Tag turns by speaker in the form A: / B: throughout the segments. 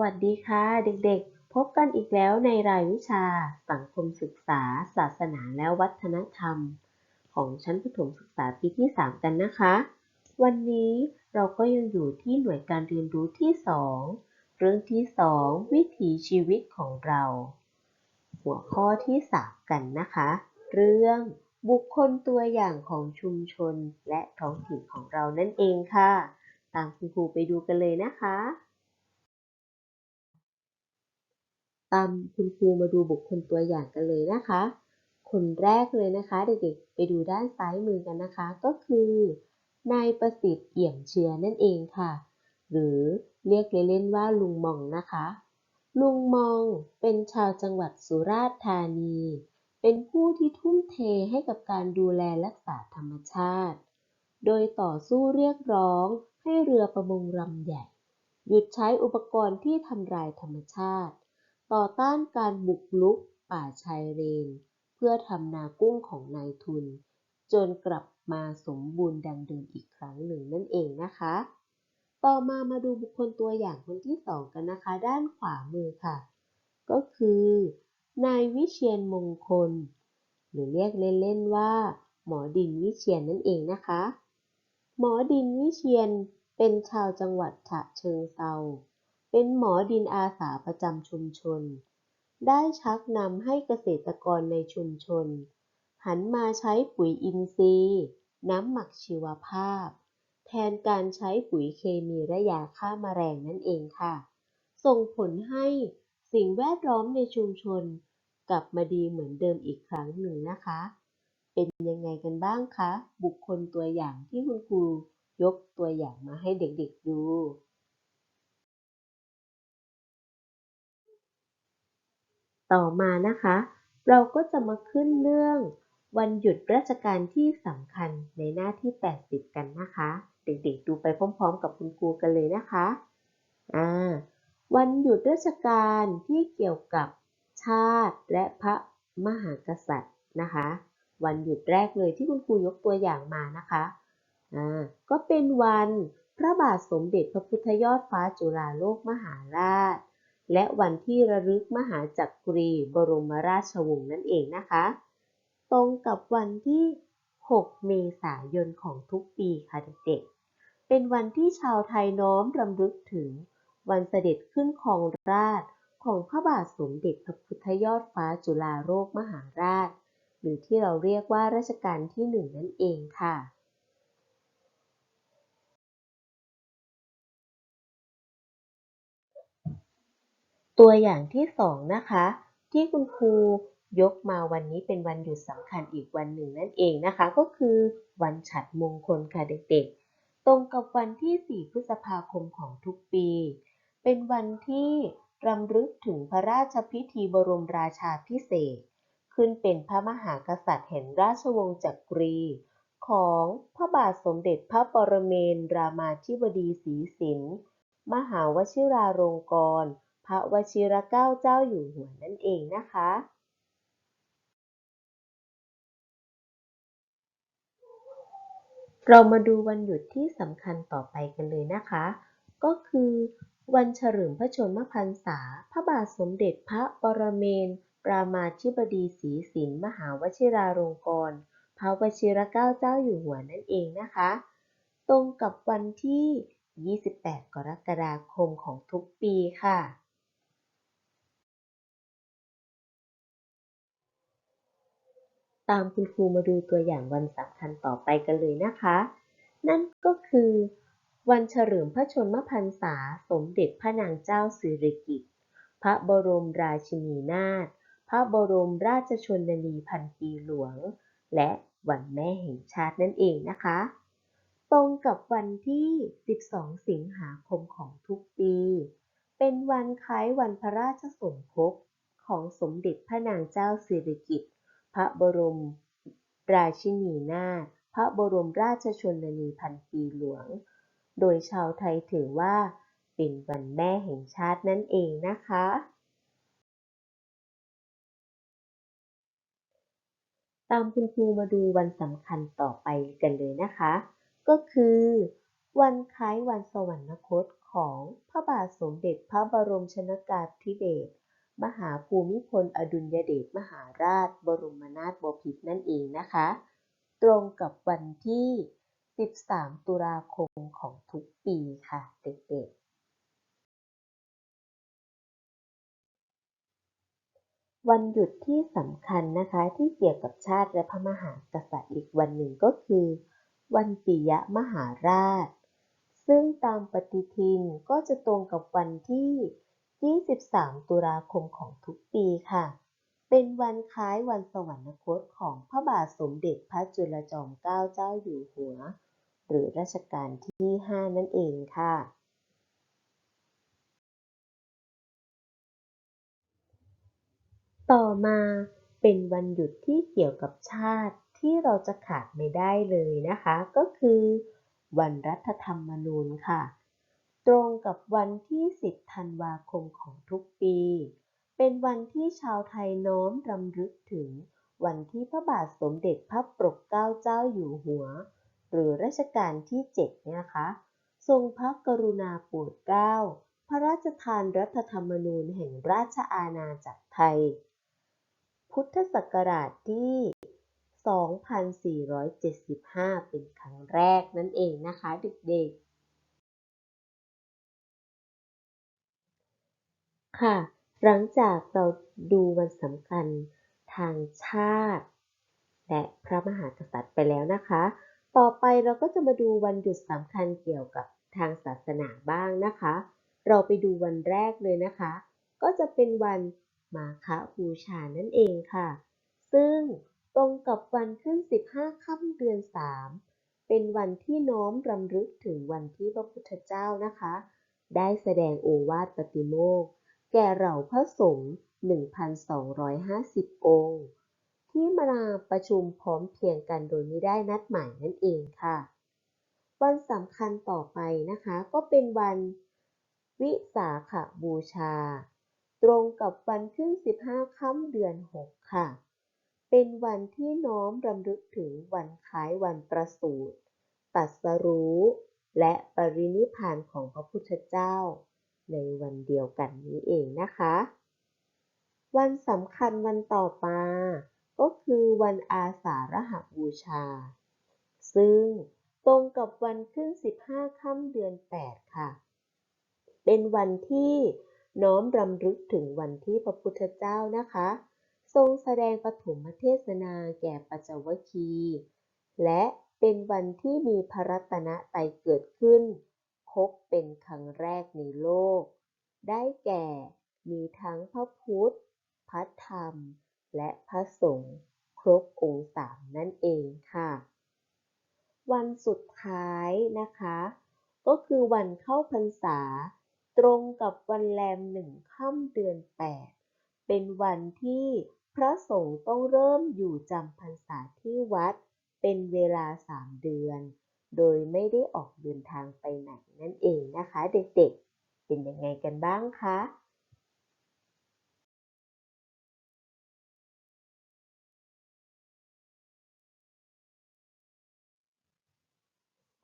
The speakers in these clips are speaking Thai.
A: วัสดีค่ะ เด็กๆ พบกันอีกแล้วในรายวิชา สังคมศึกษา ศาสนาและวัฒนธรรม ของชั้นประถมศึกษาปีที่ 3 กันนะคะ วันนี้เราก็ยังอยู่ที่หน่วยการเรียนรู้ที่ 2 เรื่องที่ 2 วิถีชีวิตของเรา หัวข้อที่ 3 กันนะคะ เรื่องบุคคลตัวอย่างของชุมชนและท้องถิ่นของเรานั่นเองค่ะ ตามคุณครูไปดูกันเลยนะคะ ตามคุณครูมาดูบุคคลตัวอย่างกันเลยนะคะ คนแรกเลยนะคะเด็กๆไปดูด้านซ้ายมือกันนะคะ ก็คือนายประสิทธิ์เอี่ยมเชื้อนั่นเองค่ะ หรือเรียกเล่นๆว่าลุงมองนะคะ ลุงมองเป็นชาวจังหวัดสุราษฎร์ธานี เป็นผู้ที่ทุ่มเทให้กับการดูแลรักษาธรรมชาติ โดยต่อสู้เรียกร้องให้เรือประมงลำใหญ่ หยุดใช้อุปกรณ์ที่ทำลายธรรมชาติ ต่อต้านการบุกรุกป่าชายเลน เพื่อทำนากุ้งของนายทุน จนกลับมาสมบูรณ์ดังเดิมอีกครั้งหนึ่งนั่นเองนะคะ ต่อมามาดูบุคคลตัวอย่างคนที่สองกันนะคะ ด้านขวามือค่ะ ก็คือ นายวิเชียนมงคล หรือเรียกเล่นๆว่า หมอดินวิเชียนนั่นเองนะคะ หมอดินวิเชียนเป็นชาวจังหวัดฉะเชิงเทรา เป็นหมอดินอาสาประจำชุมชน ได้ชักนำให้เกษตรกรในชุมชน หันมาใช้ปุ๋ยอินทรีย์ น้ำหมักชีวภาพ แทนการใช้ปุ๋ยเคมีและยาฆ่าแมลงนั่นเองค่ะ ส่งผลให้สิ่งแวดล้อมในชุมชน กลับมาดีเหมือนเดิมอีกครั้งหนึ่งนะคะ เป็นยังไงกันบ้างคะ บุคคลตัวอย่างที่คุณครูยกตัวอย่างมาให้เด็กๆดู ต่อมานะคะ เราก็จะมาขึ้นเรื่อง วันหยุดราชการที่สำคัญในหน้าที่ 80 กันนะคะ เด็กๆ ดูไปพร้อม ๆ กับคุณครูกันเลยนะคะอ่าวันหยุดราชการที่เกี่ยวกับชาติและพระมหากษัตริย์นะคะ วันหยุดแรกเลยที่คุณครูยกตัวอย่างมานะคะอ่าก็เป็นวันพระบาทสมเด็จพระพุทธยอดฟ้าจุฬาโลกมหาราช และวันที่ระลึกมหาจักรีบรมราชวงศ์นั่นเองนะคะ ตรงกับวันที่ 6 เมษายนของทุกปีค่ะเด็กๆ เป็นวันที่ชาวไทยน้อมรำลึกถึงวันเสด็จขึ้นครองราชของพระบาทสมเด็จพระพุทธยอดฟ้าจุฬาโลกมหาราช หรือที่เราเรียกว่ารัชกาลที่หนึ่งนั่นเองค่ะ ตัวอย่างที่สองนะคะ ที่คุณครูยกมาวันนี้เป็นวันหยุดสำคัญอีกวันหนึ่งนั่นเองนะคะ ก็คือวันฉัตรมงคลค่ะเด็กๆ ตรงกับวันที่ 4 พฤษภาคมของทุกปี เป็นวันที่รำลึกถึงพระราชพิธีบรมราชาพิเศษ ขึ้นเป็นพระมหากษัตริย์แห่งราชวงศ์จักรี ของพระบาทสมเด็จพระปรเมนรามาธิบดีศรีสินมหาวชิราลงกรณ ระวชิรเกล้าเจ้าอยู่หัวนั่นเองนะคะเรามาดูวันหยุดที่สำคัญต่อไปกันเลยนะคะ ก็คือ วันเฉลิมพระชนมพรรษา พระบาทสมเด็จพระปรเมนรามาธิบดีศรีสินมหาวชิราลงกรณ์พระวชิรเกล้าเจ้าอยู่หัวนั่นเองนะคะ ตรงกับวันที่ 28 กรกฎาคมของทุกปีค่ะ ตามคุณครูมาดูตัวอย่างวันสำคัญต่อไปกันเลยนะคะ นั่นก็คือ วันเฉลิมพระชนมพรรษาสมเด็จพระนางเจ้าสิริกิติ์พระบรมราชินีนาถพระบรมราชชนนีพันปีหลวง และวันแม่แห่งชาตินั่นเองนะคะ ตรงกับวันที่ 12 สิงหาคมของทุกปี เป็นวันคล้ายวันพระราชสมภพของสมเด็จพระนางเจ้าสิริกิติ์ พระบรม ราชินีนาถพระบรมราชชนนีพันปีหลวง โดยชาวไทยถือว่าเป็นวันแม่แห่งชาตินั่นเองนะคะ ตามคุณครูมาดูวันสำคัญต่อไปกันเลยนะคะ ก็คือ วันคล้ายวันสวรรคตของพระบาทสมเด็จพระบรมชนกาธิเบศร มหาภูมิพลอดุลยเดชมหาราช บรมนาถบพิตรนั่นเองนะคะ ตรงกับวันที่ 13 ตุลาคมของทุกปีค่ะเด็กๆ วันหยุดที่สำคัญนะคะที่เกี่ยวกับชาติและพระมหากษัตริย์อีกวันหนึ่งก็คือ วันปิยมหาราช ซึ่งตามปฏิทินก็จะตรงกับวันที่ 23 ตุลาคมของทุกปีค่ะ เป็นวันคล้ายวันสวรรคตของพระบาทสมเด็จพระจุลจอมเกล้าเจ้าอยู่หัว หรือรัชกาลที่ 5 นั่นเองค่ะ ต่อมาเป็นวันหยุดที่เกี่ยวกับชาติที่เราจะขาดไม่ได้เลยนะคะ ก็คือ วันรัฐธรรมนูญค่ะ ตรงกับวันที่ 10 ธันวาคมของทุกปี เป็นวันที่ชาวไทยน้อมรำลึกถึง วันที่พระบาทสมเด็จพระปกเกล้าเจ้าอยู่หัว หรือรัชกาลที่ 7 เนี่ยนะคะ ทรงพระกรุณาโปรดเกล้า พระราชทานรัฐธรรมนูญแห่งราชอาณาจักรไทย พุทธศักราชที่ 2475 เป็นครั้งแรกนั่นเองนะคะเด็กๆ ค่ะ หลังจากเราดูวันสำคัญทางชาติ และพระมหากษัตริย์ไปแล้วนะคะ ต่อไปเราก็จะมาดูวันหยุดสำคัญเกี่ยวกับทางศาสนาบ้างนะคะ เราไปดูวันแรกเลยนะคะ ก็จะเป็นวันมาฆบูชานั่นเองค่ะ ซึ่งตรงกับวันขึ้น 15 ค่ำเดือน 3 เป็นวันที่น้อมรำลึกถึงวันที่พระพุทธเจ้านะคะ ได้แสดงโอวาทปฏิโมกข์ แก่เหล่าพระสงฆ์ 1,250 องค์ ที่มาประชุมพร้อมเพียงกันโดยไม่ได้นัดหมายนั่นเองค่ะ วันสำคัญต่อไปนะคะก็เป็นวันวิสาขบูชา ตรงกับวันขึ้น 15 ค่ำเดือน 6 ค่ะ เป็นวันที่น้อมรำลึกถึงวันคล้ายวันประสูติตัสรู้ และปรินิพานของพระพุทธเจ้า ในวันเดียวกันนี้เองนะคะ วันสำคัญวันต่อมาก็คือวันอาสาฬหบูชา ซึ่งตรงกับวันขึ้น 15 ค่ำเดือน 8 ค่ะ เป็นวันที่น้อมรำลึกถึงวันที่พระพุทธเจ้านะคะ ทรงแสดงปฐมเทศนาแก่ปัจจวัคคีย์และเป็นวันที่มีพระรัตนตรัยเกิดขึ้น รั้งแรกในโลก ได้แก่มีทั้งพระพุทธ พระธรรม และพระสงฆ์ครบองค์สามนั่นเองค่ะ วันสุดท้ายนะคะ ก็คือวันเข้าพรรษา ตรงกับวันแรมหนึ่งค่ำเดือน8เป็นวันที่พระสงฆ์ต้องเริ่มอยู่จำพรรษาที่วัดเป็นเวลา3เดือน โดยไม่ได้ออกเดินทางไปไหนนั่นเองนะคะ เด็กๆ เป็นยังไงกันบ้างคะ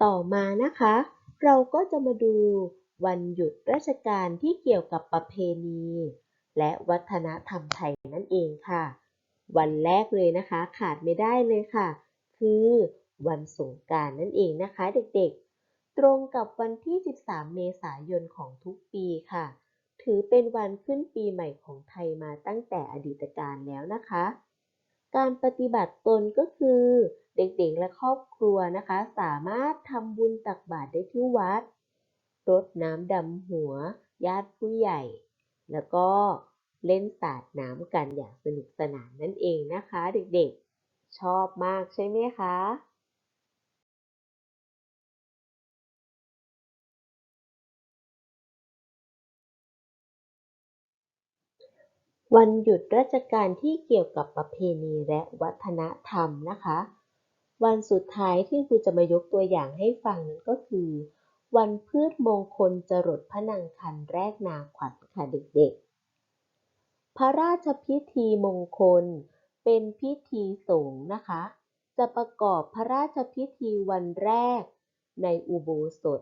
A: ต่อมานะคะ เราก็จะมาดูวันหยุดราชการที่เกี่ยวกับประเพณี และวัฒนธรรมไทยนั่นเองค่ะ วันแรกเลยนะคะ ขาดไม่ได้เลยค่ะ คือ วันสงกรานต์นั่นเองนะคะเด็กๆ ตรงกับวันที่ 13 เมษายนของทุกปีค่ะ ถือเป็นวันขึ้นปีใหม่ของไทยมาตั้งแต่อดีตการแล้วนะคะ การปฏิบัติตนก็คือเด็กๆและครอบครัวนะคะ สามารถทำบุญตักบาตรได้ที่วัด รดน้ำดำหัว ญาติผู้ใหญ่ แล้วก็เล่นสาดน้ำกันอย่างสนุกสนานนั่นเองนะคะ เด็กๆ ชอบมากใช่ไหมคะ วันหยุดราชการที่เกี่ยวกับประเพณีและวัฒนธรรมนะคะ วันสุดท้ายที่ครูจะมายกตัวอย่างให้ฟังนั้นก็คือ วันพืชมงคลจรดพระนางคันแรกนาขวัญค่ะเด็กๆ พระราชพิธีมงคล เป็นพิธีสงฆ์นะคะ จะประกอบพระราชพิธีวันแรก ในอุโบสถ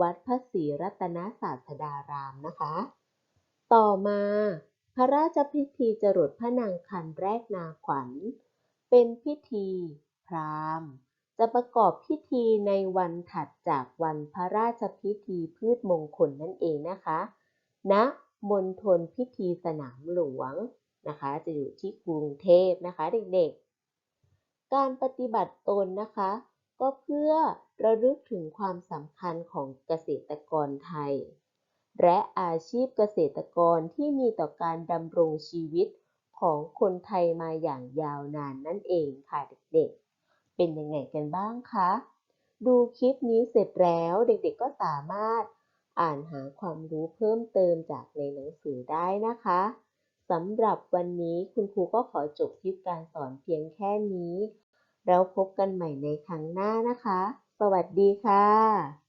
A: วัดพระศรีรัตนศาสดารามนะคะ ต่อมา พระราชพิธีจรดพระนางคันแรกนาขวัญ เป็นพิธีพราหมณ์ จะประกอบพิธีในวันถัดจากวันพระราชพิธีพืชมงคลนั่นเองนะคะณมณฑลพิธีสนามหลวงนะคะ จะอยู่ที่กรุงเทพนะคะเด็กๆ การปฏิบัติตนนะคะ ก็เพื่อระลึกถึงความสำคัญของเกษตรกรไทย และอาชีพเกษตรกรที่มีต่อการดำรงชีวิตของคนไทยมาอย่างยาวนานนั่นเองค่ะเด็กๆ เป็นยังไงกันบ้างคะ ดูคลิปนี้เสร็จแล้วเด็กๆก็สามารถอ่านหาความรู้เพิ่มเติมจากในหนังสือได้นะคะสำหรับวันนี้คุณครูก็ขอจบคลิปการสอนเพียงแค่นี้ แล้วพบกันใหม่ในครั้งหน้านะคะ สวัสดีค่ะ